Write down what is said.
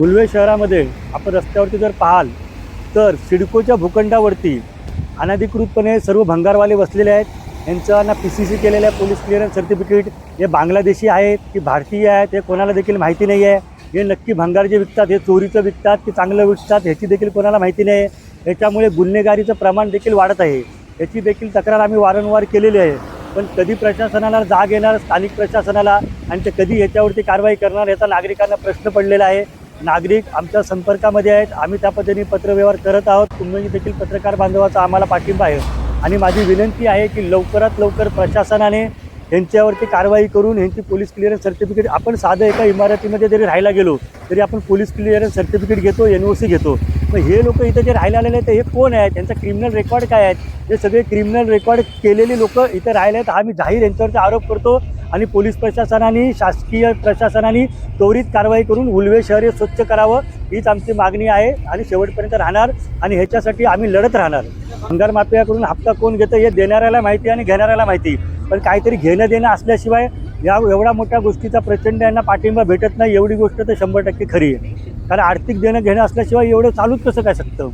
गुलवे शहरामध्ये आपण रस्त्यावरती जर पाहाल तर सिडकोच्या भूखंडावरती अनधिकृतपणे सर्व भंगारवाले बसलेले आहेत. यांचं पी सी सी केलेलं आहे पोलीस क्लिअरन्स सर्टिफिकेट हे बांगलादेशी आहेत की भारतीय आहेत हे कोणाला देखील माहिती नाही आहे. हे नक्की भंगार जे विकतात हे चोरीचं विकतात की चांगलं विकतात ह्याची देखील कोणाला माहिती नाही आहे. याच्यामुळे गुन्हेगारीचं प्रमाण देखील वाढत आहे. याची देखील तक्रार आम्ही वारंवार केलेली आहे. पण कधी प्रशासनाला जाग येणार स्थानिक प्रशासनाला? आणि ते कधी याच्यावरती कारवाई करणार याचा नागरिकांना प्रश्न पडलेला आहे. नागरिक आमच्या संपर्कामध्ये आहेत. आम्ही त्या पद्धतीने पत्रव्यवहार करत आहोत. तुम्ही देखील पत्रकार बांधवाचा आम्हाला पाठिंबा आहे. आणि माझी विनंती आहे की लवकरात लवकर प्रशासनाने यांच्यावरती कारवाई करून यांची पोलीस क्लिअरन्स सर्टिफिकेट आपण साधं एका इमारतीमध्ये जरी राहायला गेलो तरी आपण पोलीस क्लिअरन्स सर्टिफिकेट घेतो एन ओ सी घेतो. मग हे लोक इथं जे राहायला आलेले आहेत तर हे कोण आहेत? त्यांचा क्रिमिनल रेकॉर्ड काय आहेत? हे सगळे क्रिमिनल रेकॉर्ड केलेली लोक इथं राहिले आहेत हा मी जाहीर यांच्यावरती आरोप करतो. आणि पोलीस प्रशासनाने शासकीय प्रशासनाने त्वरित कारवाई करून उलवे शहर हे स्वच्छ करावं हीच आमची मागणी आहे आणि शेवटपर्यंत राहणार आणि ह्याच्यासाठी आम्ही लढत राहणार. भंगार माफियाकडून हप्ता कोण घेतं हे देणाऱ्याला माहिती आणि घेणाऱ्याला माहिती पण काहीतरी घेणं देणं असल्याशिवाय या एवढ्या मोठ्या गोष्टीचा प्रचंड यांना पाठिंबा भेटत नाही एवढी गोष्ट तर शंभर टक्के खरी आहे. कारण आर्थिक देणं घेणं असल्याशिवाय एवढं चालूच कसं काय शकतं?